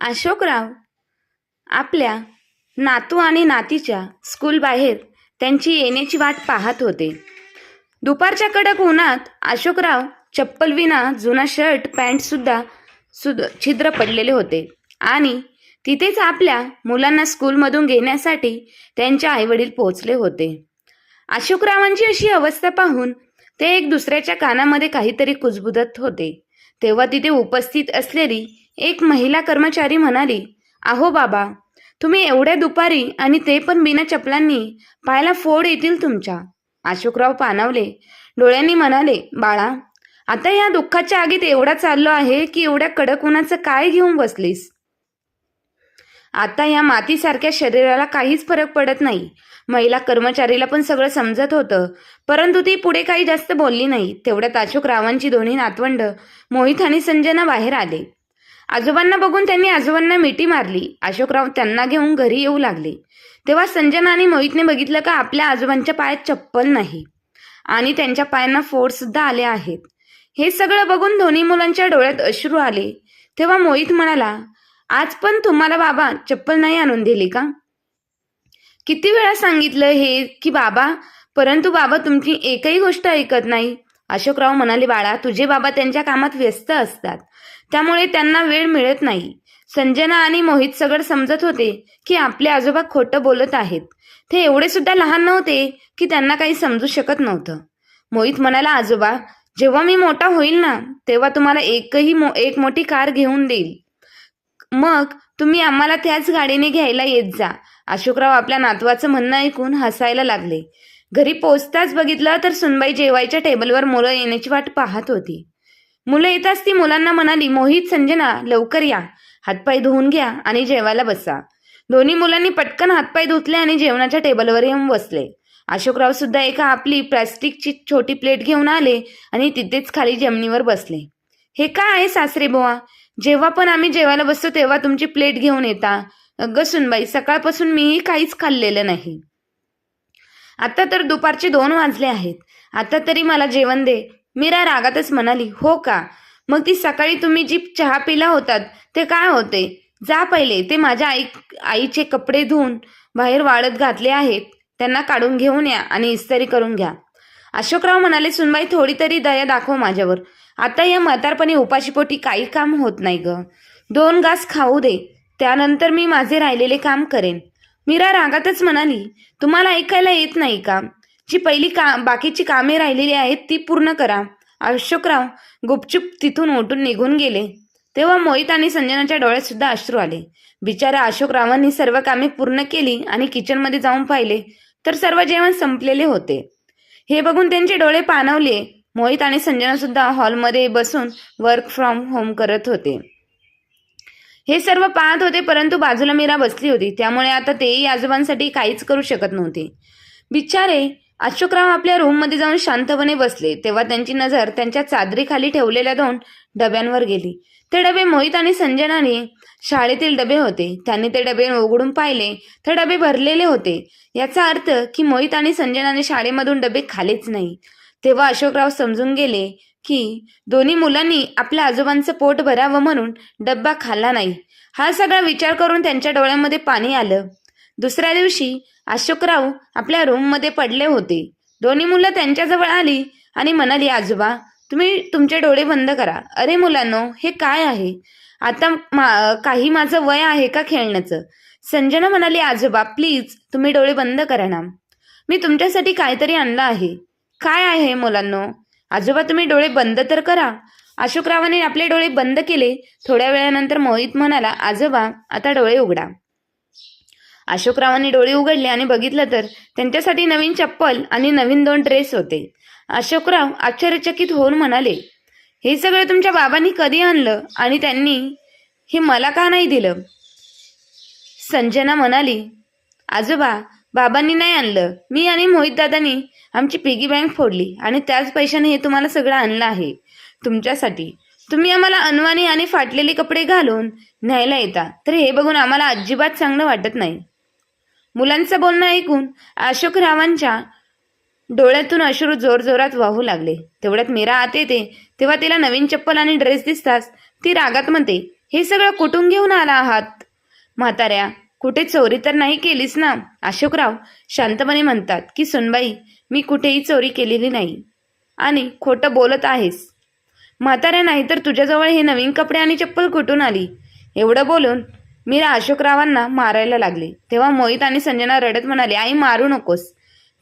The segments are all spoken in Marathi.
अशोकराव आपल्या नातू आणि नातीच्या स्कूलबाहेर त्यांची येण्याची वाट पाहत होते. दुपारच्या कडक उन्हात अशोकराव चप्पलविना जुना शर्ट पॅन्टसुद्धा सुद छिद्र पडलेले होते. आणि तिथेच आपल्या मुलांना स्कूलमधून घेण्यासाठी त्यांचे आईवडील पोहोचले होते. अशोकरावांची अशी अवस्था पाहून ते एक दुसऱ्याच्या कानामध्ये काहीतरी कुजबुजत होते. तेव्हा तिथे उपस्थित असलेली एक महिला कर्मचारी म्हणाली अहो बाबा तुम्ही एवढ्या दुपारी आणि ते पण बिना चपलांनी पायाला फोड येतील तुमच्या. अशोकराव पानावले. डोळ्यांनी म्हणाले बाळा आता या दुःखाच्या आगीत एवढा चाललो आहे की एवढ्या कडक उन्हाचं काय घेऊन बसलीस? आता या मातीसारख्या शरीराला काहीच फरक पडत नाही. महिला कर्मचारीला पण सगळं समजत होतं परंतु ती पुढे काही जास्त बोलली नाही. तेवढ्यात अशोकरावांची दोन्ही नातवंड मोहित आणि संजना बाहेर आले. आजोबांना बघून त्यांनी आजोबांना मिठी मारली. अशोकराव त्यांना घेऊन घरी येऊ लागले. तेव्हा संजना आणि मोहितने बघितलं का आपल्या आजोबांच्या पायात चप्पल नाही. आणि त्यांच्या पायांना फोड सुद्धा आले आहेत. हे सगळं बघून दोन्ही मुलांच्या डोळ्यात अश्रू आले. तेव्हा मोहित म्हणाला आज पण तुम्हाला बाबा चप्पल नाही आणून दिली का? किती वेळा सांगितलं हे की बाबा परंतु बाबा तुमची एकही गोष्ट ऐकत नाही. अशोकराव म्हणाले बाळा तुझे बाबा त्यांच्या कामात व्यस्त असतात. त्यामुळे त्यांना वेळ मिळत नाही. संजना आणि मोहित सगळं समजत होते की आपले आजोबा खोटं बोलत आहेत. ते एवढे सुद्धा लहान नव्हते की त्यांना काही समजू शकत नव्हतं. मोहित म्हणाला आजोबा जेव्हा मी मोठा होईल ना तेव्हा तुम्हाला एकही मो एक मोठी कार घेऊन देईल. मग तुम्ही आम्हाला त्याच गाडीने घ्यायला येत जा. अशोकराव आपल्या नातवाचं म्हणणं ऐकून हसायला लागले. घरी पोचताच बघितलं तर सुनबाई जेवायच्या टेबलवर मुलं येण्याची वाट पाहत होती. मुलं येताच ती मुलांना म्हणाली मोहित संजना लवकर या. हातपाय धुवून घ्या आणि जेवायला बसा. दोन्ही मुलांनी पटकन हातपाय धुतले आणि जेवणाच्या टेबलवर येऊन बसले. अशोकराव सुद्धा एका आपली प्लॅस्टिकची छोटी प्लेट घेऊन आले आणि तिथेच खाली जमिनीवर बसले. हे काय आहे सासरे बुवा? जेव्हा पण आम्ही जेवायला बसतो तेव्हा तुमची प्लेट घेऊन येता. अगं सुनबाई सकाळपासून मीही काहीच खाल्लेलं नाही. आता तर दुपारचे दोन वाजले आहेत. आता तरी मला जेवण दे. मीरा रागातच म्हणाली हो का? मग ती सकाळी तुम्ही जी चहा पिला होतात ते काय होते? जा पहिले ते माझ्या आई आईचे कपडे धुवून बाहेर वाळत घातले आहेत त्यांना काढून घेऊन या आणि इस्त्री करून घ्या. अशोकराव म्हणाले सुनबाई थोडी तरी दया दाखव माझ्यावर. आता या म्हातारपणी उपाशीपोटी काही काम होत नाही ग. दोन घास खाऊ दे. त्यानंतर मी माझे राहिलेले काम करेन. मीरा रागातच म्हणाली तुम्हाला ऐकायला येत नाही का? जी पहिली का बाकीची कामे राहिलेली आहेत ती पूर्ण करा. अशोकराव गुपचूप तिथून उठून निघून गेले. तेव्हा मोहित आणि संजनाच्या डोळ्यात सुद्धा अश्रू आले. बिचारा अशोकरावांनी सर्व कामे पूर्ण केली आणि किचनमध्ये जाऊन पाहिले तर सर्व जेवण संपलेले होते. हे बघून त्यांचे डोळे पाणवले. मोहित आणि संजना सुद्धा हॉलमध्ये बसून वर्क फ्रॉम होम करत होते. हे सर्व पाहत होते परंतु बाजूला मीरा बसली होती. त्यामुळे आता तेही आजोबांसाठी काहीच करू शकत नव्हते. बिचारे अशोकराव आपल्या रूममध्ये जाऊन शांतपणे बसले. तेव्हा त्यांची नजर त्यांच्या चादरीखाली ठेवलेल्या दोन डब्यांवर गेली. ते डबे मोहित आणि संजनाने शाळेतील डबे होते. त्यांनी ते डबे उघडून पाहिले. तर डबे भरलेले होते. याचा अर्थ की मोहित आणि संजनाने शाळेमधून डबे खालेच नाही. तेव्हा अशोकराव समजून गेले की दोन्ही मुलांनी आपल्या आजोबांचं पोट भरावं म्हणून डब्बा खाल्ला नाही. हा सगळा विचार करून त्यांच्या डोळ्यामध्ये पाणी आलं. दुसऱ्या दिवशी अशोकराव आपल्या रूममध्ये पडले होते. दोन्ही मुलं त्यांच्याजवळ आली आणि म्हणाली आजोबा तुम्ही तुमचे डोळे बंद करा. अरे मुलांनो हे काय आहे? आता मा काही माझं वय आहे का खेळण्याचं? संजना म्हणाली आजोबा प्लीज तुम्ही डोळे बंद करा ना. मी तुमच्यासाठी काहीतरी आणलं आहे. काय आहे मुलांनो? आजोबा तुम्ही डोळे बंद तर करा. अशोकरावाने आपले डोळे बंद केले. थोड्या वेळानंतर मोहित म्हणाला आजोबा आता डोळे उघडा. अशोकरावांनी डोळे उघडले आणि बघितलं तर त्यांच्यासाठी नवीन चप्पल आणि नवीन दोन ड्रेस होते. अशोकराव आश्चर्यचकित होऊन म्हणाले हे सगळं तुमच्या बाबांनी कधी आणलं आणि त्यांनी हे मला का नाही दिलं? संजना म्हणाली आजोबा बाबांनी नाही आणलं. मी आणि मोहितदादांनी आमची पिगी बँक फोडली आणि त्याच पैशाने हे तुम्हाला सगळं आणलं आहे. तुमच्यासाठी. तुम्ही आम्हाला अनवाणी आणि फाटलेले कपडे घालून न्यायला येता. तर हे बघून आम्हाला अजिबात चांगलं वाटत नाही. मुलांचं बोलणं ऐकून अशोकरावांच्या डोळ्यातून अश्रू जोरजोरात वाहू लागले. तेवढ्यात मीरा आत येते तेव्हा तिला नवीन चप्पल आणि ड्रेस दिसताच ती रागात म्हणते हे सगळं कुठून घेऊन आला आहात? म्हाताऱ्या कुठे चोरी तर नाही केलीस ना? अशोकराव शांतपणे म्हणतात की सुनबाई मी कुठेही चोरी केलेली नाही आणि खोटं बोलत आहेस. म्हाताऱ्या नाही तर तुझ्याजवळ हे नवीन कपडे आणि चप्पल कुठून आली? एवढं बोलून मीरा अशोकरावांना मारायला लागले. तेव्हा मोहित आणि संजना रडत म्हणाले आई मारू नकोस.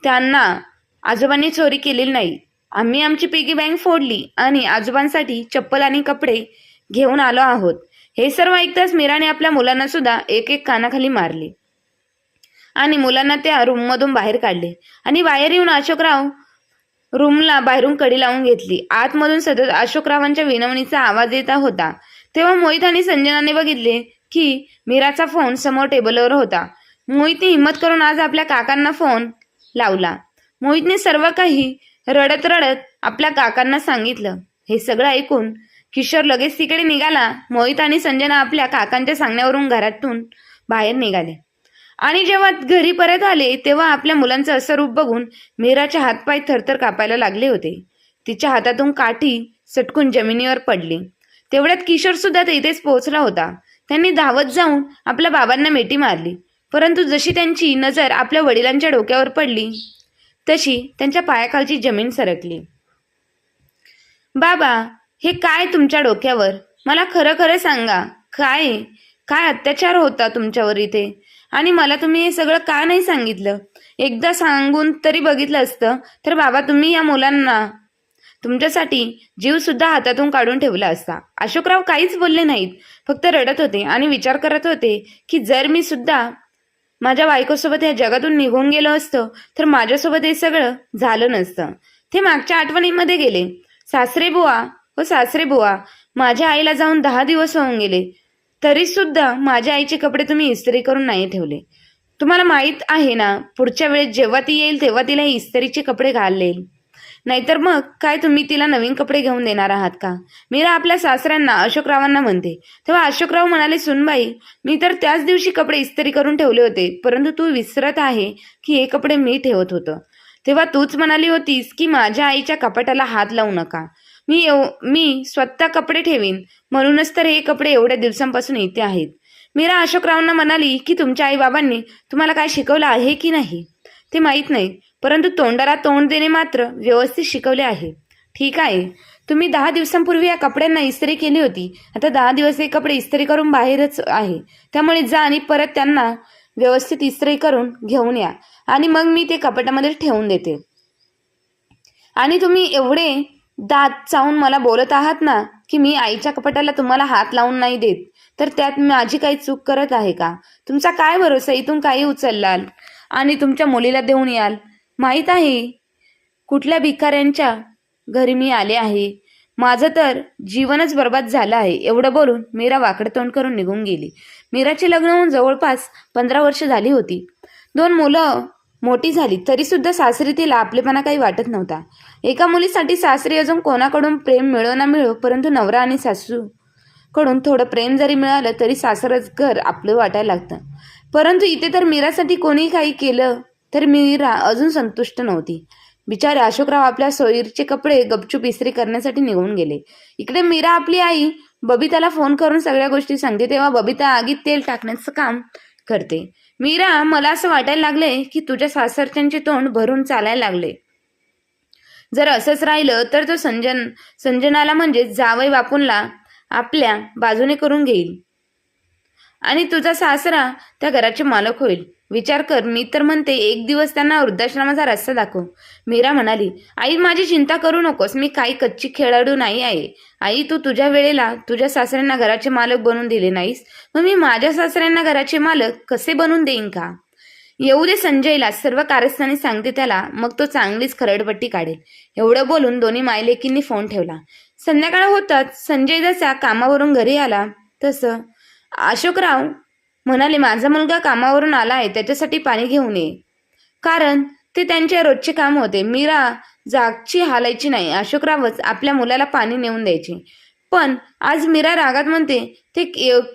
त्यांना आजोबांनी चोरी केलेली नाही. आम्ही आमची पिगी बँक फोडली आणि आजोबांसाठी चप्पल आणि कपडे घेऊन आलो आहोत. हे सर्व ऐकताच मीराने आपल्या मुलांना सुद्धा एक एक कानाखाली मारले आणि मुलांना त्या रूममधून बाहेर काढले आणि बाहेर येऊन अशोकराव रूमला बाहेरून कडी लावून घेतली. आतमधून सतत अशोकरावांच्या विनवणीचा आवाज येत होता. तेव्हा मोहित आणि संजनाने बघितले की मीराचा फोन समोर टेबलवर होता. मोहितने हिंमत करून आज आपल्या काकांना फोन लावला. मोहितने सर्व काही रडत रडत आपल्या काकांना सांगितलं. हे सगळं ऐकून किशोर लगेच तिकडे निघाला. मोहित आणि संजना आपल्या काकांच्या सांगण्यावरून घरातून बाहेर निघाले. आणि जेव्हा घरी परत आले तेव्हा आपल्या मुलांचं असं रूप बघून मीराचे हातपाय थरथर कापायला लागले होते. तिच्या हातातून काठी सटकून जमिनीवर पडली. तेवढ्यात किशोर सुद्धा तिथेच पोहोचला होता. त्यांनी धावत जाऊन आपल्या बाबांना मिठी मारली. परंतु जशी त्यांची नजर आपल्या वडिलांच्या डोक्यावर पडली तशी त्यांच्या पायाखालची जमीन सरकली. बाबा हे काय तुमच्या डोक्यावर? मला खरं खरं सांगा काय काय अत्याचार होता तुमच्यावर इथे? आणि मला तुम्ही हे सगळं का नाही सांगितलं? एकदा सांगून तरी बघितलं असतं तर बाबा तुम्ही या मुलांना तुमच्यासाठी जीव सुद्धा हातातून काढून ठेवला असता. अशोकराव काहीच बोलले नाहीत. फक्त रडत होते आणि विचार करत होते की जर मी सुद्धा माझ्या बायकोसोबत या जगातून निघून गेलो असतो तर माझ्यासोबत हे सगळं झालं नसतं. ते मागच्या आठवणीमध्ये गेले. सासरे बुवा व सासरे बुवा माझ्या आईला जाऊन दहा दिवस होऊन गेले. तरी सुद्धा माझ्या आईचे कपडे तुम्ही इस्त्री करून नाही ठेवले. तुम्हाला माहीत आहे ना पुढच्या वेळेस जेव्हा ती येईल तेव्हा तिला इस्त्रीचे कपडे घालेल. नाहीतर मग काय तुम्ही तिला नवीन कपडे घेऊन देणार आहात का? मीरा आपल्या सासऱ्यांना अशोकरावांना म्हणते. तेव्हा अशोकराव म्हणाले सुनबाई मी तर त्याच दिवशी कपडे इस्त्री करून ठेवले होते परंतु तू विसरत आहे की हे कपडे मी ठेवत होतं. तेव्हा तूच म्हणाली होतीस की माझ्या आईच्या कपाटाला हात लावू नका. मी एव मी स्वतः कपडे ठेवीन म्हणूनच तर हे कपडे एवढ्या दिवसांपासून इथे आहेत. मीरा अशोकरावांना म्हणाली की तुमच्या आईबाबांनी तुम्हाला काय शिकवलं आहे की नाही? ते माहीत नाही परंतु तोंडाला तोंड देणे मात्र व्यवस्थित शिकवले आहे. ठीक आहे. तुम्ही दहा दिवसांपूर्वी या कपड्यांना इस्त्री केली होती. आता दहा दिवस हे कपडे इस्त्री करून बाहेरच आहे. त्यामुळे जा आणि परत त्यांना व्यवस्थित इस्त्री करून घेऊन या. आणि मग मी ते कपाटामध्ये ठेवून देते. आणि तुम्ही एवढे दात चावून मला बोलत आहात ना की मी आईच्या कपाटाला तुम्हाला हात लावून नाही देत तर त्यात माझी काही चूक करत आहे का? तुमचा काय भरोसा? इथून काही उचललाल? आणि तुमच्या मुलीला देऊन याल? माहीत आहे. कुठल्या भिकाऱ्यांच्या घरी मी आले आहे. माझं तर जीवनच बर्बाद झालं आहे. एवढं बोलून मीरा वाकडं तोंड करून निघून गेली. मीराचे लग्न होऊन जवळपास पंधरा वर्ष झाली होती. दोन मुलं मोठी झाली तरीसुद्धा सासरी तिला आपलेपणा काही वाटत नव्हता. एका मुलीसाठी सासरी अजून कोणाकडून प्रेम मिळो ना मिळो परंतु नवरा आणि सासू कडून थोडं प्रेम जरी मिळालं तरी सासरच घर आपलं वाटायला लागतं. परंतु इथे तर मीरासाठी कोणी काही केलं तर मीरा अजून संतुष्ट नव्हती. बिचारे अशोकराव आपल्या सोयीरचे कपडे गपचूप इस्त्री करण्यासाठी निघून गेले. इकडे मीरा आपली आई बबिताला फोन करून सगळ्या गोष्टी सांगते तेव्हा बबिता आगीत तेल टाकण्याचं काम करते. मीरा मला असं वाटायला लागले की तुझ्या सासरच्यांचे तोंड भरून चालायला लागले. जर असंच राहिलं तर तो संजन संजनाला म्हणजे जावई बापूंला आपल्या बाजूने करून घेईल. आणि तुझा सासरा त्या घराचे मालक होईल. विचार कर मी तर म्हणते एक दिवस त्यांना वृद्धाश्रमाचा रस्ता दाखव. मीरा म्हणाली आई माझी चिंता करू नकोस मी काही कच्ची खेळाडू नाही आहे. आई तू तुझ्या वेळेला तुझ्या सासऱ्यांना घराचे मालक बनवून दिले नाहीस? मग मी माझ्या सासऱ्यांना घराचे मालक कसे बनवून देईन का? येऊ दे संजयला सर्व कारस्थानी सांगते त्याला मग तो चांगलीच खरडपट्टी काढेल. एवढं बोलून दोन्ही मायलेकींनी फोन ठेवला. संध्याकाळ होताच संजय जसा कामावरून घरी आला तसं अशोकराव म्हणाले माझा मुलगा कामावरून आला आहे त्याच्यासाठी पाणी घेऊन ये. कारण ते त्यांचे रोजचे काम होते. मीरा जागची हालायची नाही. अशोकरावच आपल्या मुलाला पाणी नेऊन द्यायचे. पण आज मीरा रागात म्हणते ते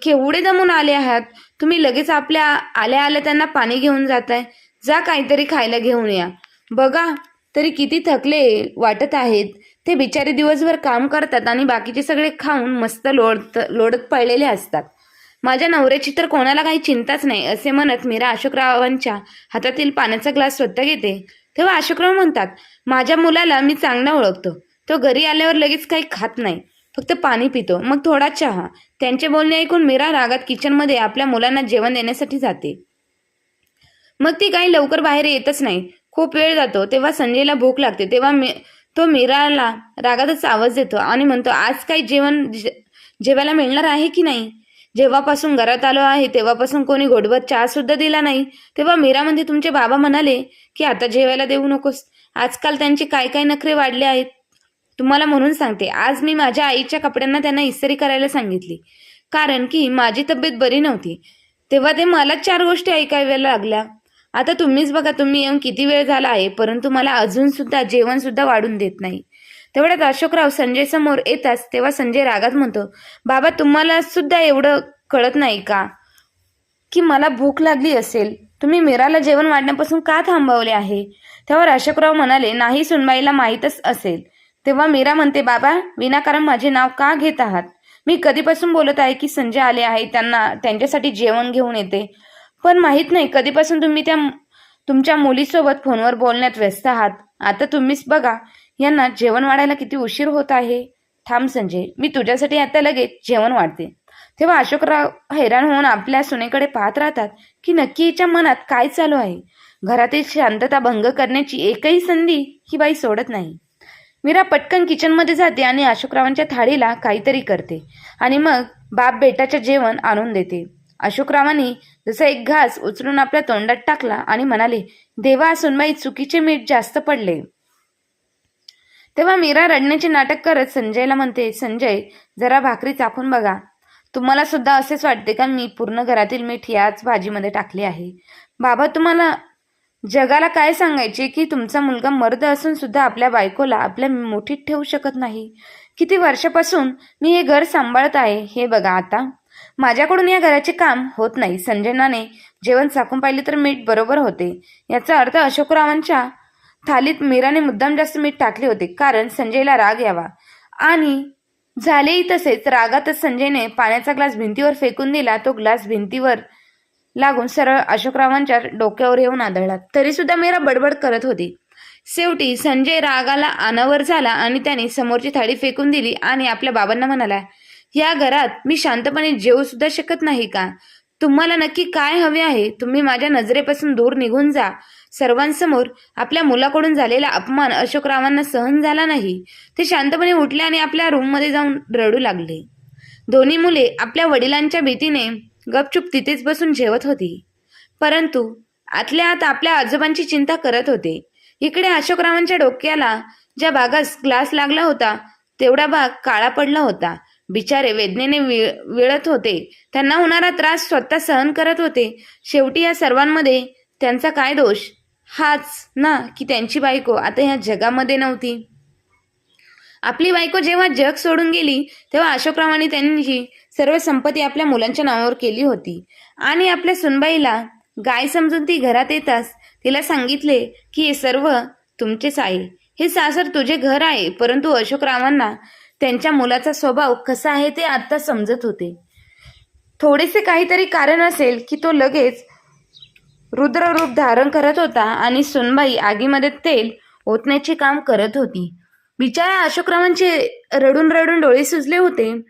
केवढे दमून आले आहात? तुम्ही लगेच आपल्या आल्या आल्या त्यांना पाणी घेऊन जाताय. जा काहीतरी खायला घेऊन या. बघा तरी किती थकले वाटत आहेत. ते बिचारे दिवसभर काम करतात आणि बाकीचे सगळे खाऊन मस्त लोळत लोडत पडलेले असतात. माझ्या नवऱ्याची तर कोणाला काही चिंताच नाही असे म्हणत मीरा अशोकरावांच्या हातातील पाण्याचा ग्लास स्वतः घेते. तेव्हा अशोकराव म्हणतात माझ्या मुलाला मी चांगला ओळखतो. तो घरी आल्यावर लगेच काही खात नाही. फक्त पाणी पितो. मग थोडा चहा. त्यांचे बोलणे ऐकून मीरा रागात किचनमध्ये आपल्या मुलांना जेवण देण्यासाठी जाते. मग ती काही लवकर बाहेर येतच नाही. खूप वेळ जातो. तेव्हा संजयला भूक लागते. तेव्हा मी तो मीराला रागातच आवाज देतो आणि म्हणतो आज काही जेवण जे- जेवायला मिळणार आहे की नाही? जेव्हापासून घरात आलो आहे तेव्हापासून कोणी घोटभर चहा सुद्धा दिला नाही. तेव्हा मीरा म्हणजे तुमचे बाबा म्हणाले की आता जेवायला देऊ नकोस. आजकाल त्यांचे काय काय नखरे वाढले आहेत. तुम्हाला म्हणून सांगते आज मी माझ्या आईच्या कपड्यांना त्यांना इस्त्री करायला सांगितली. कारण की माझी तब्येत बरी नव्हती. तेव्हा ते मलाच चार गोष्टी ऐकाव्या लागल्या. आता तुम्हीच बघा तुम्ही येऊन किती वेळ झाला आहे परंतु मला अजून सुद्धा जेवण सुद्धा वाढून देत नाही. तेवढ्यात अशोकराव संजय समोर येताच तेव्हा संजय रागात म्हणतो बाबा तुम्हाला सुद्धा एवढं कळत नाही का? की मला भूक लागली असेल. तुम्ही मीराला जेवण वाढण्यापासून का थांबवले आहे? तेव्हा अशोकराव म्हणाले नाही सुनबाईला माहीतच असेल. तेव्हा मीरा म्हणते बाबा विनाकारण माझे नाव का घेत आहात? मी कधीपासून बोलत आहे की संजय आले आहे त्यांना त्यांच्यासाठी जेवण घेऊन येते. पण माहीत नाही कधीपासून तुम्ही त्या तुमच्या मुलीसोबत फोनवर बोलण्यात व्यस्त आहात. आता तुम्हीच बघा यांना जेवण वाढायला किती उशीर होत आहे? थांब संजय मी तुझ्यासाठी आता लगेच जेवण वाढते. तेव्हा अशोकराव हैराण होऊन आपल्या सुनेकडे पाहत राहतात की नक्की हिच्या मनात काय चालू आहे? घरातील शांतता भंग करण्याची एकही संधी ही बाई सोडत नाही. मीरा पटकन किचनमध्ये जाते आणि अशोकरावांच्या थाळीला काहीतरी करते आणि मग बाप बेटाचे जेवण आणून देते. अशोकरावांनी जसा एक घास उचलून आपल्या तोंडात टाकला आणि म्हणाले देवा सुनबाई चुकीचे मीठ जास्त पडले. तेव्हा मीरा रडण्याचे नाटक करत संजयला म्हणते संजय जरा भाकरी चाखून बघा. तुम्हाला सुद्धा असेच वाटते का मी पूर्ण घरातील मीठ याच भाजीमध्ये टाकले आहे? बाबा तुम्हाला जगाला काय सांगायचे की तुमचा मुलगा मर्द असून सुद्धा आपल्या बायकोला आपल्या मुठीत ठेवू शकत नाही? किती वर्षापासून मी हे घर सांभाळत आहे हे बघा आता. माझ्याकडून या घराचे काम होत नाही. संजनाने जेवण चाकून पाहिले तर मीठ बरोबर होते. याचा अर्थ अशोकरावांच्या थालीत मीराने मुद्दाम जास्त मीठ टाकले होते कारण संजयला राग यावा. आणि झालेही तसेच रागातच संजयने पाण्याचा ग्लास भिंतीवर फेकून दिला तो ग्लास भिंतीवर लागून सरळ अशोकरावांच्या डोक्यावर येऊन आदळला. तरी सुद्धा मीरा बडबड करत होती. शेवटी संजय रागाला अनावर झाला आणि त्याने समोरची थाळी फेकून दिली आणि आपल्या बाबांना म्हणाला या घरात मी शांतपणे जेवू सुद्धा शकत नाही का? तुम्हाला नक्की काय हवे आहे? तुम्ही माझ्या नजरेपासून दूर निघून जा. सर्वांसमोर आपल्या मुलाकडून झालेला अपमान अशोकरावांना सहन झाला नाही. ते शांतपणे उठले आणि आपल्या रूममध्ये जाऊन रडू लागले. दोन्ही मुले आपल्या वडिलांच्या भीतीने गपचूप तिथेच बसून जेवत होती. परंतु आतल्या आत आपल्या आजोबांची चिंता करत होते. इकडे अशोकरावांच्या डोक्याला ज्या भागास ग्लास लागला होता तेवढा भाग काळा पडला होता. बिचारे वेदनेने विळ विळत होते. त्यांना होणारा त्रास स्वतः सहन करत होते. शेवटी या सर्वांमध्ये त्यांचा काय दोष? हाच ना की त्यांची बायको आता ह्या जगामध्ये नव्हती. आपली बायको जेव्हा जग सोडून गेली तेव्हा अशोकरावांनी त्यांची सर्व संपत्ती आपल्या मुलांच्या नावावर केली होती. आणि आपल्या सुनबाईला गाय समजून ती घरात येताच तिला सांगितले की हे सर्व तुमचेच आहे. हे सासर तुझे घर आहे परंतु अशोकरावांना त्यांच्या मुलाचा स्वभाव कसा आहे ते आत्ता समजत होते. थोडेसे काहीतरी कारण असेल की तो लगेच रुद्र रूप धारण करत होता आणि सुनबाई आगीमध्ये तेल ओतण्याचे काम करत होती. बिचारा अशोकरावांचे रडून रडून डोळे सुजले होते.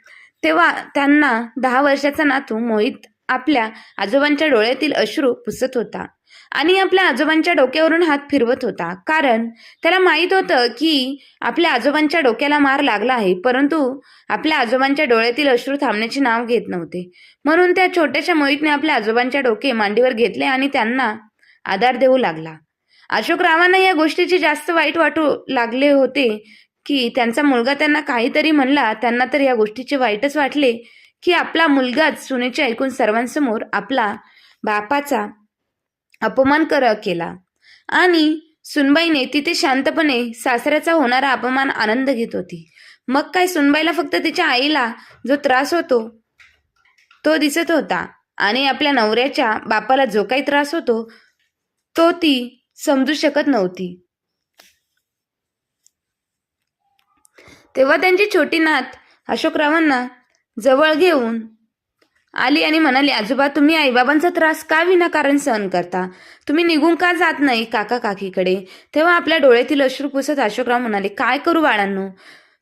तेव्हा त्यांना दहा वर्षाचा नातू मोहित आपल्या आजोबांच्या डोळ्यातील अश्रू पुसत होता. आणि आपल्या आजोबांच्या डोक्यावरून हात फिरवत होता. कारण त्याला माहीत होतं की आपल्या आजोबांच्या डोक्याला मार लागला आहे परंतु आपल्या आजोबांच्या डोळ्यातील अश्रू थांबण्याचे नाव घेत नव्हते. म्हणून त्या छोट्याशा मोहितने आपल्या आजोबांच्या डोके मांडीवर घेतले आणि त्यांना आधार देऊ लागला. अशोकरावांना या गोष्टीचे जास्त वाईट वाटू लागले होते की त्यांचा मुलगा त्यांना काहीतरी म्हणला त्यांना तर या गोष्टीचे वाईटच वाटले की आपला मुलगाच सुनेचे ऐकून सर्वांसमोर आपला बापाचा अपमान कर केला. आणि सुनबाईने तिथे शांतपणे सासऱ्याचा होणारा अपमान आनंद घेत होती. मग काय सुनबाईला फक्त तिच्या आईला जो त्रास होतो तो दिसत होता आणि आपल्या नवऱ्याच्या बापाला जो काही त्रास होतो तो ती समजू शकत नव्हती. तेव्हा त्यांची छोटी नात अशोकरावांना जवळ घेऊन आली आणि म्हणाली आजोबा तुम्ही आईबाबांचा त्रास का विनाकारण सहन करता? तुम्ही निघून का जात नाही काका काकीकडे? तेव्हा आपल्या डोळ्यातील अश्रू पुसत अशोकराव म्हणाले काय करू बाळांनो?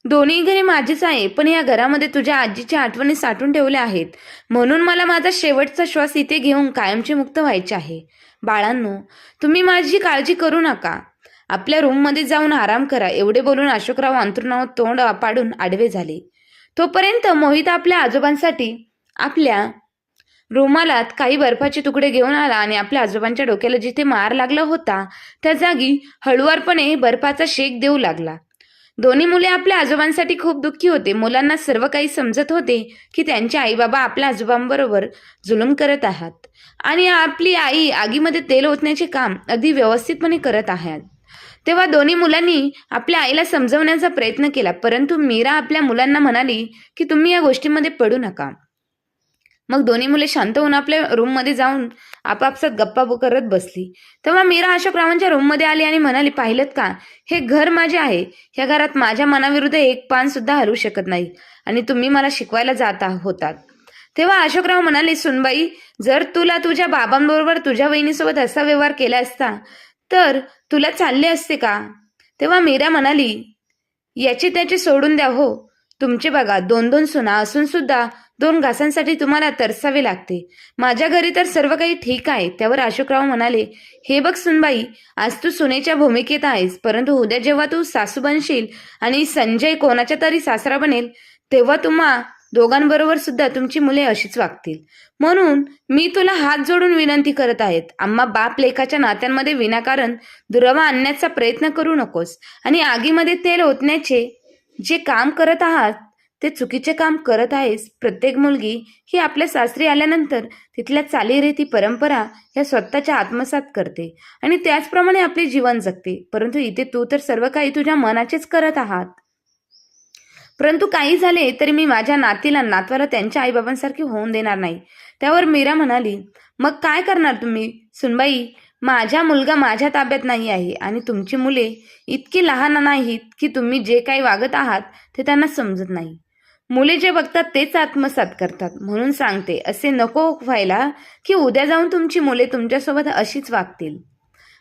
दोन्ही घरी माझीच आहे पण या घरामध्ये तुझ्या आजीच्या आठवणी साठून ठेवल्या आहेत. म्हणून मला माझा शेवटचा श्वास इथे घेऊन कायमचे मुक्त व्हायचे आहे. बाळांनो तुम्ही माझी काळजी करू नका. आपल्या रूममध्ये जाऊन आराम करा एवढे बोलून अशोकराव अंतरुणावर तोंड पाडून आडवे झाले. तोपर्यंत मोहित आपल्या आजोबांसाठी आपल्या रुमालात काही बर्फाचे तुकडे घेऊन आला आणि आपल्या आजोबांच्या डोक्याला जिथे मार लागला होता त्या जागी हळुवारपणे बर्फाचा शेक देऊ लागला. दोन्ही मुले आपल्या आजोबांसाठी खूप दुःखी होते. मुलांना सर्व काही समजत होते की त्यांचे आई बाबा आपल्या आजोबांबरोबर जुलूम करत आहात आणि आपली आई आगीमध्ये तेल ओतण्याचे काम अगदी व्यवस्थितपणे करत आहात. तेव्हा दोन्ही मुलांनी आपल्या आईला समजवण्याचा प्रयत्न केला परंतु मीरा आपल्या मुलांना म्हणाली की तुम्ही या गोष्टीमध्ये पडू नका. मग दोन्ही मुले शांत होऊन आपल्या रूममध्ये जाऊन आपापसात गप्पा करत बसली. तेव्हा मीरा अशोकरावांच्या रूममध्ये आली आणि म्हणाली पाहिलं का? हे घर माझे आहे. ह्या घरात माझ्या मनाविरुद्ध एक पान सुद्धा हलवू शकत नाही आणि तुम्ही मला शिकवायला जात होतात. तेव्हा अशोकराव म्हणाले सुनबाई जर तुला तुझ्या बाबांबरोबर तुझ्या वहिनीसोबत असा व्यवहार केला असता तर तुला चालले असते का? तेव्हा मीरा म्हणाली याची त्याची सोडून द्या हो. तुमचे बघा दोन दोन सुना असून सुद्धा दोन घासांसाठी तुम्हाला तरसावे लागते. माझ्या घरी तर सर्व काही ठीक आहे त्यावर अशोकराव म्हणाले हे बघ सुनबाई आज तू सुनेच्या भूमिकेत आहेस परंतु उद्या जेव्हा तू सासू बनशील आणि संजय कोणाच्या तरी सासरा बनेल तेव्हा तुम्हा दोघांबरोबर सुद्धा तुमची मुले अशीच वागतील. म्हणून मी तुला हात जोडून विनंती करत आहेत आम्हा बाप लेखाच्या नात्यांमध्ये विनाकारण दुरावा आणण्याचा प्रयत्न करू नकोस आणि आगीमध्ये तेल ओतण्याचे जे काम करत आहात ते चुकीचे काम करत आहेस. प्रत्येक मुलगी ही आपल्या सासरी आल्यानंतर तिथल्या चालीरीती परंपरा ह्या स्वतःच्या आत्मसात करते आणि त्याचप्रमाणे आपले जीवन जगते. परंतु इथे तू तर सर्व काही तुझ्या मनाचेच करत आहात. परंतु काही झाले तरी मी माझ्या नातीला नातवाला त्यांच्या आईबाबांसारखे होऊन देणार नाही. त्यावर मीरा म्हणाली मग काय करणार तुम्ही? सुनबाई माझा मुलगा माझ्या ताब्यात नाही आहे आणि तुमची मुले इतकी लहान नाहीत की तुम्ही जे काही वागत आहात ते त्यांना समजत नाही. मुले जे बघतात तेच आत्मसात करतात. म्हणून सांगते असे नको व्हायला की उद्या जाऊन तुमची मुले तुमच्यासोबत अशीच वागतील.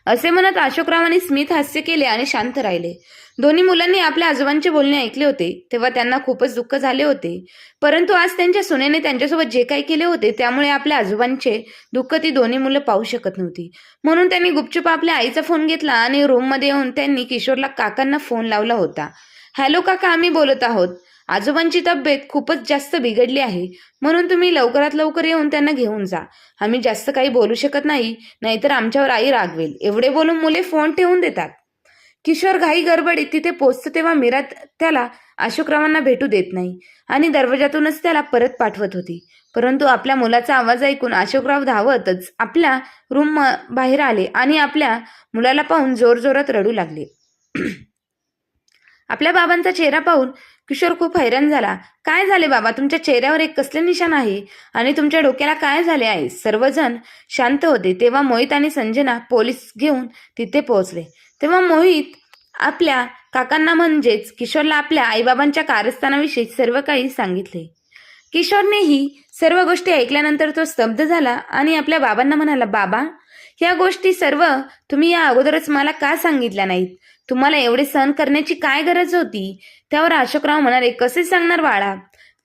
असे म्हणत अशोकरावांनी स्मित हास्य केले आणि शांत राहिले. दोन्ही मुलांनी आपल्या आजोबांचे बोलणे ऐकले होते तेव्हा त्यांना खूपच दुःख झाले होते. परंतु आज त्यांच्या सुनेने त्यांच्यासोबत जे काही केले होते त्यामुळे आपल्या आजोबांचे दुःख ती दोन्ही मुलं पाहू शकत नव्हती. म्हणून त्यांनी गुपचूप आपल्या आईचा फोन घेतला आणि रूममध्ये येऊन त्यांनी किशोरला काकांना फोन लावला होता. हॅलो काका आम्ही बोलत आहोत. आजोबांची तब्येत खूपच जास्त बिघडली आहे. म्हणून तुम्ही लवकरात लवकर येऊन त्यांना घेऊन जा. आम्ही जास्त काही बोलू शकत नाही नाहीतर आमच्यावर आई रागवेल. एवढे बोलून मुले फोन ठेवून देतात. किशोर घाई गडबडीत तिथे पोचतो तेव्हा मीरा त्याला अशोकरावांना भेटू देत नाही आणि दरवाजातूनच त्याला परत पाठवत होती. परंतु आपल्या मुलाचा आवाज ऐकून अशोकराव धावतच आपल्या रूम बाहेर आले आणि आपल्या मुलाला पाहून जोरजोरात रडू लागले. आपल्या बाबांचा चेहरा पाहून किशोर खूप हैराण झाला. काय झाले बाबा? तुमच्या चेहऱ्यावर एक कसले निशाण आहे? आणि तुमच्या डोक्याला काय झाले आहे? सर्वजण शांत होते. तेव्हा मोहित आणि संजना पोलीस घेऊन तिथे पोहोचले. तेव्हा मोहित आपल्या काकांना म्हणजेच किशोरला आपल्या आईबाबांच्या कारस्थानाविषयी सर्व काही सांगितले. किशोरनेही सर्व गोष्टी ऐकल्यानंतर तो स्तब्ध झाला आणि आपल्या बाबांना म्हणाला बाबा या गोष्टी सर्व तुम्ही या अगोदरच मला का सांगितल्या नाहीत? तुम्हाला एवढे सहन करण्याची काय गरज होती? त्यावर अशोकराव म्हणाले कसे सांगणार बाळा?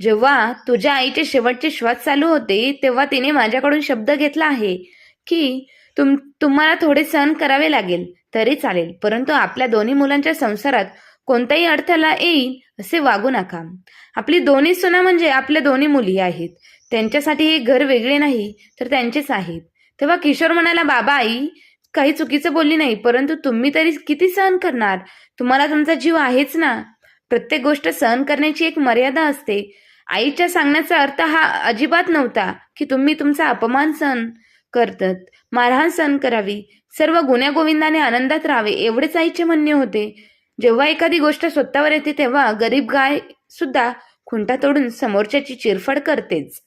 जेव्हा तुझ्या आईचे शेवटचे श्वास चालू होते तेव्हा तिने माझ्याकडून शब्द घेतला आहे की तुम तुम्हाला थोडे सहन करावे लागेल तरी चालेल परंतु आपल्या दोन्ही मुलांच्या संसारात कोणत्याही अडथळा येईल असे वागू नका. आपली दोन्ही सुना म्हणजे आपल्या दोन्ही मुली आहेत. त्यांच्यासाठी हे घर वेगळे नाही तर त्यांचेच आहेत. तेव्हा किशोर म्हणाला बाबा आई काही चुकीचं बोलली नाही परंतु तुम्ही तरी किती सहन करणार? तुम्हाला तुमचा जीव आहेच ना? प्रत्येक गोष्ट सहन करण्याची एक मर्यादा असते. आईच्या सांगण्याचा अर्थ हा अजिबात नव्हता की तुम्ही तुमचा अपमान सहन करतात. मारहाण सहन करावी. सर्व गुण्यागोविंदाने आनंदात राहावे एवढेच आईचे म्हणणे होते. जेव्हा एखादी गोष्ट स्वतःवर येते तेव्हा गरीब गाय सुद्धा खुंटा तोडून समोरच्याची चिरफड करतेच.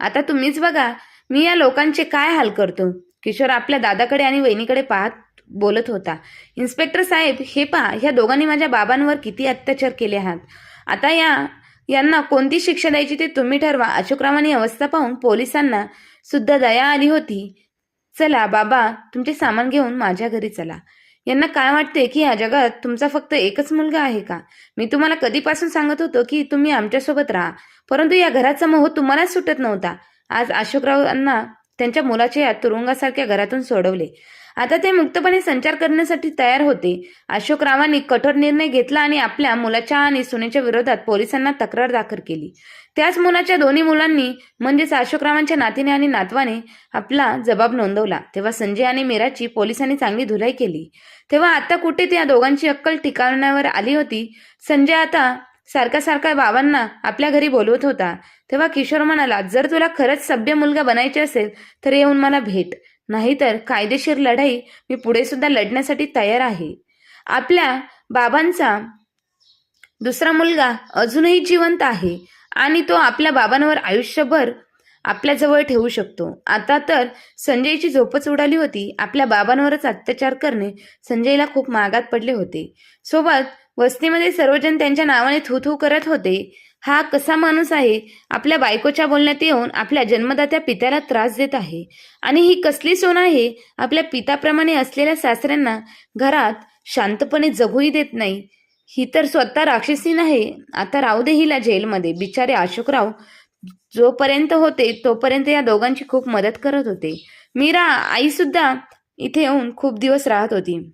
आता तुम्हीच बघा मी या लोकांचे काय हाल करतो? किशोर आपल्या दादाकडे आणि वहिनीकडे पाहत बोलत होता. इन्स्पेक्टर साहेब हे पहा ह्या दोघांनी माझ्या बाबांवर किती अत्याचार केले आहात? आता या यांना कोणती शिक्षा द्यायची ते तुम्ही ठरवा. अशोकरावांनी अवस्था पाहून पोलिसांना सुद्धा दया आली होती. चला बाबा तुमचे सामान घेऊन माझ्या घरी चला. यांना काय वाटते की या जगात तुमचा फक्त एकच मुलगा आहे का? मी तुम्हाला कधीपासून सांगत होतो की तुम्ही आमच्यासोबत राहा. परंतु या घराचा मोह तुम्हालाच सुटत नव्हता. आज अशोकरावांना त्यांच्या मुलाच्या या तुरुंगासारख्या घरातून सोडवले. आता ते मुक्तपणे संचार करण्यासाठी तयार होते. अशोकरावांनी कठोर निर्णय घेतला आणि आपल्या मुलाच्या आणि सुनेच्या विरोधात पोलिसांना तक्रार दाखल केली. त्याच मुलाच्या दोन्ही मुलांनी म्हणजेच अशोकरावांच्या नातीने आणि नातवाने आपला जबाब नोंदवला. तेव्हा संजय आणि मीराची पोलिसांनी चांगली धुलाई केली. तेव्हा आता कुठे त्या दोघांची अक्कल टिकावण्यावर आली होती? संजय आता सारखा सारखा बाबांना आपल्या घरी बोलवत होता. तेव्हा किशोर म्हणाला जर तुला खरंच सभ्य मुलगा बनायचे असेल तर येऊन मला भेट. नाहीतर कायदेशीर लढाई मी पुढे सुद्धा लढण्यासाठी तयार आहे. आपल्या बाबांचा दुसरा मुलगा अजूनही जिवंत आहे आणि तो आपल्या बाबांवर आयुष्यभर आपल्याजवळ ठेवू शकतो. आता तर संजयची झोपच उडाली होती. आपल्या बाबांवरच अत्याचार करणे संजयला खूप मागात पडले होते. सोबत वस्तीमध्ये सर्वजण त्यांच्या नावाने थूथू करत होते. हा कसा माणूस आहे? आपल्या बायकोच्या बोलण्यात येऊन आपल्या जन्मदात्या पित्याला त्रास देत आहे. आणि ही कसली सोन आहे? आपल्या पिताप्रमाणे असलेल्या सासऱ्यांना घरात शांतपणे जगूही देत नाही. ही तर स्वतः राक्षसी नाही. आता राहू दे हिला जेलमध्ये. बिचारे अशोकराव जोपर्यंत होते तोपर्यंत या दोघांची खूप मदत करत होते. मीरा आई सुद्धा इथे येऊन खूप दिवस राहत होती.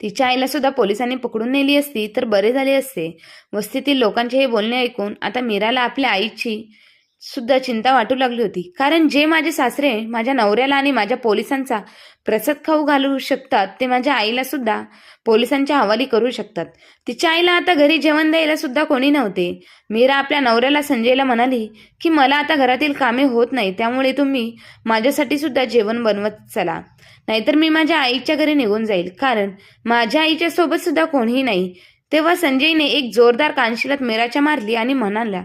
तिच्या आईला सुद्धा पोलिसांनी पकडून नेली असती तर बरे झाले असते. वस्तीतील लोकांचे हे बोलणे ऐकून आता मीराला आपल्या आईची सुद्धा चिंता वाटू लागली होती. कारण जे माझे सासरे माझ्या नवऱ्याला आणि माझ्या पोलिसांचा प्रसाद खाऊ घालू शकतात ते माझ्या आईला सुद्धा पोलिसांच्या हवाली करू शकतात. तिच्या आईला आता घरी जेवण द्यायला सुद्धा कोणी नव्हते. मीरा आपल्या नवऱ्याला संजयला म्हणाली की मला आता घरातील कामे होत नाही त्यामुळे तुम्ही माझ्यासाठी सुद्धा जेवण बनवत चला. नाहीतर मी माझ्या आईच्या घरी निघून जाईल. कारण माझ्या आईच्या सोबत सुद्धा कोणीही नाही. तेव्हा संजयने एक जोरदार कानशिलात मीराच्या मारली आणि म्हणाला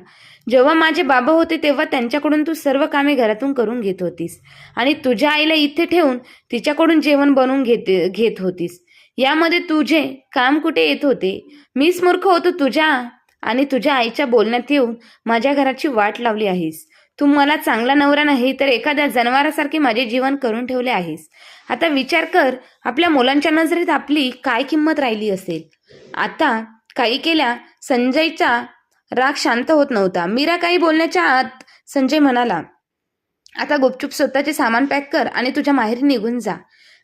जेव्हा माझे बाबा होते तेव्हा त्यांच्याकडून तू सर्व कामे घरातून करून घेत होतीस. आणि तुझ्या आईला इथे ठेवून तिच्याकडून जेवण बनवून घेत घेत होतीस. यामध्ये तुझे काम कुठे येत होते? मीच मूर्ख होतो तुझ्या? आणि तुझ्या आईच्या बोलण्यात येऊन माझ्या घराची वाट लावली आहेस. तू मला चांगला नवरा नाही तर एखाद्या जनावरासारखे माझे जीवन करून ठेवले आहेस. आता विचार कर आपल्या मुलांच्या नजरेत आपली काय किंमत राहिली असेल? आता काही केल्या संजयचा राग शांत होत नव्हता. मीरा काही बोलण्याच्या आत संजय म्हणाला आता गुपचूप स्वतःचे सामान पॅक कर आणि तुझ्या माहेरी निघून जा.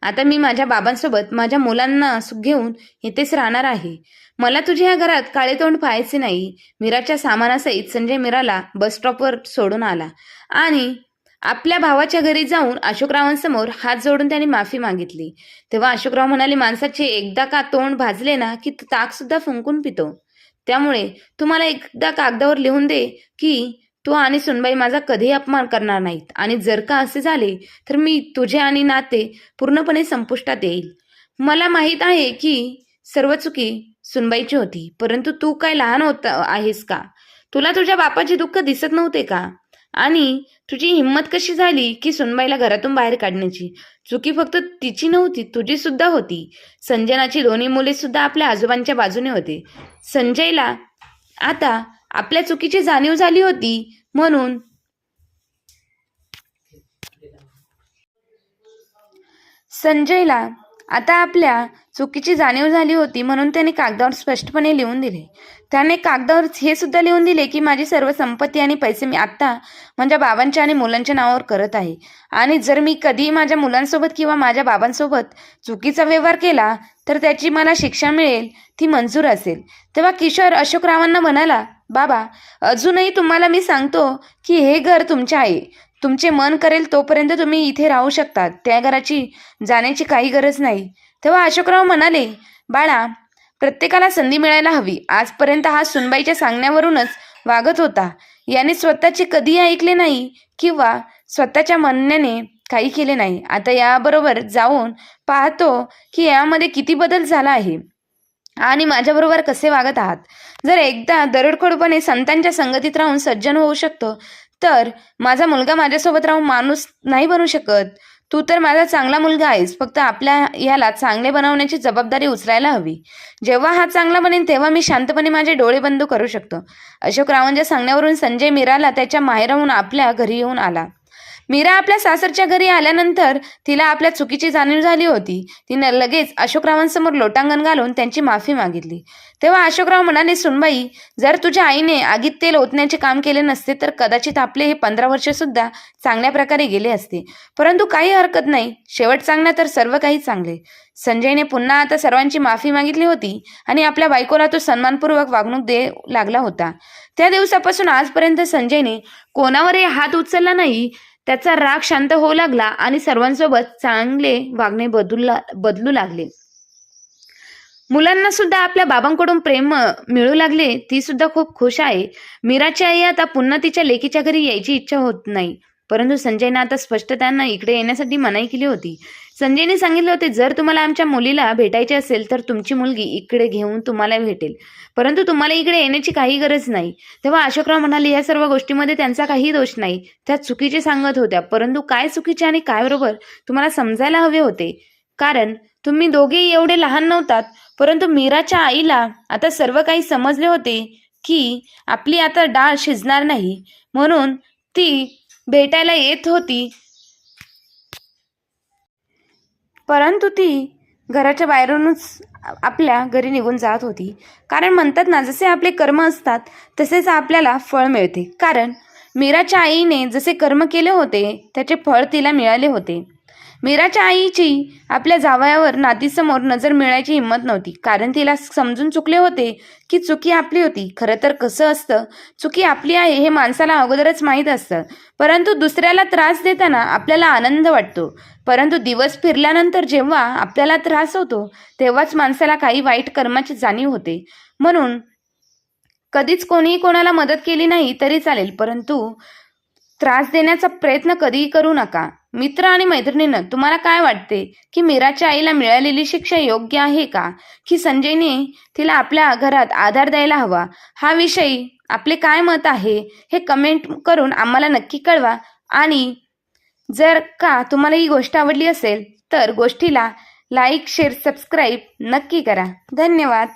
आता मी माझ्या बाबांसोबत माझ्या मुलांना घेऊन इथेच राहणार आहे. मला तुझ्या या घरात काळे तोंड पाहायचे नाही. मीराच्या सामानासहित संजय मीराला बस स्टॉपवर सोडून आला आणि आपल्या भावाच्या घरी जाऊन अशोकरावांसमोर हात जोडून त्यांनी माफी मागितली. तेव्हा अशोकराव म्हणाले माणसाचे एकदा का तोंड भाजले ना की ताक सुद्धा फुंकून पितो. त्यामुळे तुम्हाला एकदा कागदावर लिहून दे की तू आणि सुनबाई माझा कधीही अपमान करणार नाहीत. आणि जर का असे झाले तर मी तुझे आणि नाते पूर्णपणे संपुष्टात येईल. मला माहीत आहे की सर्व चुकी सुनबाईची होती परंतु तू काय लहान होत आहेस का? तुला तुझ्या बापाचे दुःख दिसत नव्हते का? आणि तुझी हिंमत कशी झाली की सुनबाईला घरातून बाहेर काढण्याची? चुकी फक्त तिची नव्हती तुझी सुद्धा होती. संजनाची दोन्ही मुले सुद्धा आपल्या आजोबांच्या बाजूने होते. संजयला आता आपल्या चुकीची जाणीव झाली होती म्हणून संजयला आता आपल्या चुकीची जाणीव झाली होती म्हणून त्याने कागदावर स्पष्टपणे लिहून दिले. त्याने कागदावर हे सुद्धा लिहून दिले की माझी सर्व संपत्ती आणि पैसे मी आत्ता माझ्या बाबांच्या आणि मुलांच्या नावावर करत आहे. आणि जर मी कधी माझ्या मुलांसोबत किंवा माझ्या बाबांसोबत चुकीचा व्यवहार केला तर त्याची मला शिक्षा मिळेल ती मंजूर असेल. तेव्हा किशोर अशोकरावांना म्हणाला बाबा अजूनही तुम्हाला मी सांगतो की हे घर तुमचे आहे. तुमचे मन करेल तोपर्यंत तुम्ही इथे राहू शकता त्या घराची जाण्याची काही गरज नाही. तेव्हा अशोकराव म्हणाले बाळा प्रत्येकाला संधी मिळायला हवी. आजपर्यंत हा सुनबाईच्या सांगण्यावरूनच वागत होता. याने स्वतःचे कधीही ऐकले नाही किंवा स्वतःच्या म्हणण्याने काही केले नाही. आता याबरोबर जाऊन पाहतो की यामध्ये किती बदल झाला आहे. आणि माझ्याबरोबर कसे वागत आहात? जर एकदा दरडखोडपणे संतांच्या संगतीत राहून सज्जन होऊ शकतो तर माझा मुलगा माझ्यासोबत राहून माणूस नाही बनू शकत. तू तर माझा चांगला मुलगा आहेस फक्त आपल्या याला चांगले बनवण्याची जबाबदारी उचलायला हवी. जेव्हा हा चांगला बनेन तेव्हा मी शांतपणे माझे डोळे बंद करू शकतो. अशोकरावांच्या सांगण्यावरून संजय मीराला त्याच्या माहेराहून आपल्या घरी येऊन आला. मीरा आपल्या सासरच्या घरी आल्यानंतर तिला आपल्या चुकीची जाणीव झाली होती. तिनं लगेच अशोकरावांसमोर लोटांगण घालून त्यांची माफी मागितली. तेव्हा अशोकराव म्हणाले सुनबाई जर तुझ्या आईने आगीत तेल ओतण्याचे काम केले नसते तर कदाचित आपले हे पंधरा वर्ष सुद्धा चांगल्या प्रकारे गेले असते. परंतु काही हरकत नाही. शेवट चांगला तर सर्व काही चांगले. संजयने पुन्हा आता सर्वांची माफी मागितली होती आणि आपल्या बायकोला तो सन्मानपूर्वक वागणूक दे लागला होता. त्या दिवसापासून आजपर्यंत संजयने कोणावरही हात उचलला नाही. त्याचा राग शांत होऊ लागला आणि सर्वांसोबत चांगले वागणे बदलू बदलू लागले. मुलांना सुद्धा आपल्या बाबांकडून प्रेम मिळू लागले ती सुद्धा खूप खुश आहे. मीराची आई आता पुन्हा तिच्या लेकीच्या घरी यायची इच्छा होत नाही. परंतु संजयने आता स्पष्ट त्यांना इकडे येण्यासाठी मनाई केली होती. संजयने सांगितले होते जर तुम्हाला आमच्या मुलीला भेटायचे असेल तर तुमची मुलगी इकडे घेऊन तुम्हाला भेटेल. परंतु तुम्हाला इकडे येण्याची काही गरज नाही. तेव्हा अशोकराव म्हणाले या सर्व गोष्टीमध्ये त्यांचा काही दोष नाही. त्या चुकीचे सांगत होत्या. परंतु काय चुकीचे आणि काय बरोबर तुम्हाला समजायला हवे होते. कारण तुम्ही दोघेही एवढे लहान नव्हतात. परंतु मीराच्या आईला आता सर्व काही समजले होते की आपली आता डाळ शिजणार नाही. म्हणून ती भेटायला येत होती. परंतु ती घराच्या बाहेरूनच आपल्या घरी निघून जात होती. कारण म्हणतात ना जसे आपले कर्म असतात तसेच आपल्याला फळ मिळते. कारण मीराच्या आईने जसे कर्म केले होते त्याचे फळ तिला मिळाले होते. मीराच्या आईची आपल्या जावयावर नातीसमोर नजर मिळायची हिंमत नव्हती. कारण तिला समजून चुकले होते की चुकी आपली होती. खरं तर कसं असतं? चुकी आपली आहे हे माणसाला अगोदरच माहीत असतं. परंतु दुसऱ्याला त्रास देताना आपल्याला आनंद वाटतो. परंतु दिवस फिरल्यानंतर जेव्हा आपल्याला त्रास होतो तेव्हाच माणसाला काही वाईट कर्माची जाणीव होते. म्हणून कधीच कोणीही कोणाला मदत केली नाही तरी चालेल. परंतु त्रास देण्याचा प्रयत्न कधीही करू नका. मित्र आणि मैत्रिणीनं तुम्हाला काय वाटते? की मीराच्या आईला मिळालेली शिक्षा योग्य आहे का? की संजयने तिला आपल्या घरात आधार द्यायला हवा? हा विषय आपले काय मत आहे? हे कमेंट करून आम्हाला नक्की कळवा. आणि जर का तुम्हाला ही गोष्ट आवडली असेल तर गोष्टीला लाईक शेअर सबस्क्राईब नक्की करा. धन्यवाद.